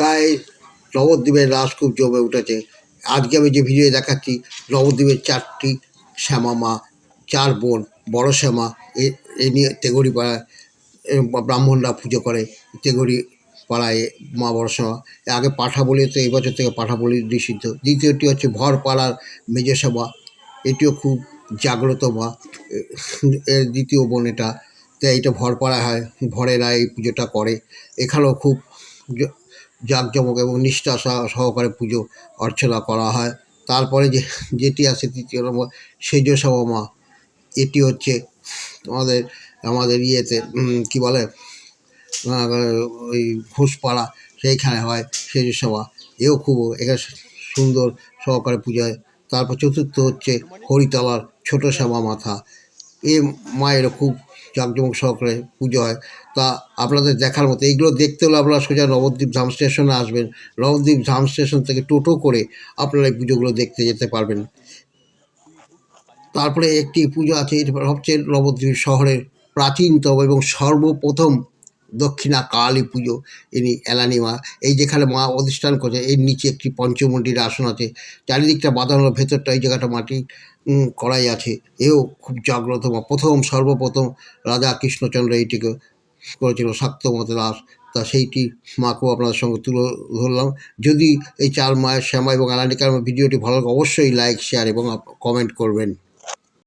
গায়ে নবদ্বীপের রাস খুব জমে উঠেছে। আজকে আমি যে ভিডিও দেখাচ্ছি, নবদ্বীপের চারটি শ্যামা মা, চার বোন, বড় শ্যামা, এ নিয়ে তেগরি পাড়ায় ব্রাহ্মণরা পুজো করে তেগরি পাড়ায় মা, বড় শ্যামা। আগে পাঠা বলি তো এই বছর থেকে পাঠা বলি নিষিদ্ধ। দ্বিতীয়টি হচ্ছে ভর পাড়ার মেজো শ্যামা, এটিও খুব জাগ্রত মা। এর দ্বিতীয় বোন এটা। তাই এটা ভর পাড়া হয়, ভরেরা এই পুজোটা করে। এখানেও খুব জাঁকজমক এবং নিষ্ঠা সহকারে পুজো অর্চনা করা হয়। তারপরে যে, যেটি আছে তৃতীয় নম্বর সেজ মা এটি হচ্ছে আমাদের আমাদের ইয়েতে কি বলে? ওই ঘোষপাড়া, সেইখানে হয় সেজ সভা এও খুব এখানে সুন্দর সহকারে পুজো হয়। তারপর চতুর্থ হচ্ছে হরিতলার ছোট শ্যামা মাথা এ মায়ের খুব জাঁকজমক সহকারে পুজো হয়। তা আপনাদের দেখার মতো, এইগুলো দেখতে হলে আপনারা সোজা নবদ্বীপ ধাম স্টেশনে আসবেন। নবদ্বীপ ধাম স্টেশন থেকে টোটো করে আপনারা এই পুজোগুলো দেখতে যেতে পারবেন। তারপরে একটি পুজো আছে, এটা হচ্ছে নবদ্বীপ শহরের প্রাচীনতম এবং সর্বপ্রথম দক্ষিণা, কালী পুজো, ইনি এলানি মা। এই যেখানে মা অধিষ্ঠান করছে, এর নিচে একটি পঞ্চমন্ডির আসন আছে। চারিদিকটা বাঁধানো, ভেতরটা এই জায়গাটা মাটি করাই আছে। এও খুব জাগ্রত মা। প্রথম, সর্বপ্রথম রাজা কৃষ্ণচন্দ্র এইটিকে করেছিল শাক্তমত দাস। তা সেইটি মাকেও আপনাদের সঙ্গে তুলে ধরলাম। যদি এই চার মায়ের শ্যামা এবং আলানিকার ভিডিওটি ভালো লাগে, অবশ্যই লাইক শেয়ার এবং কমেন্ট করবেন।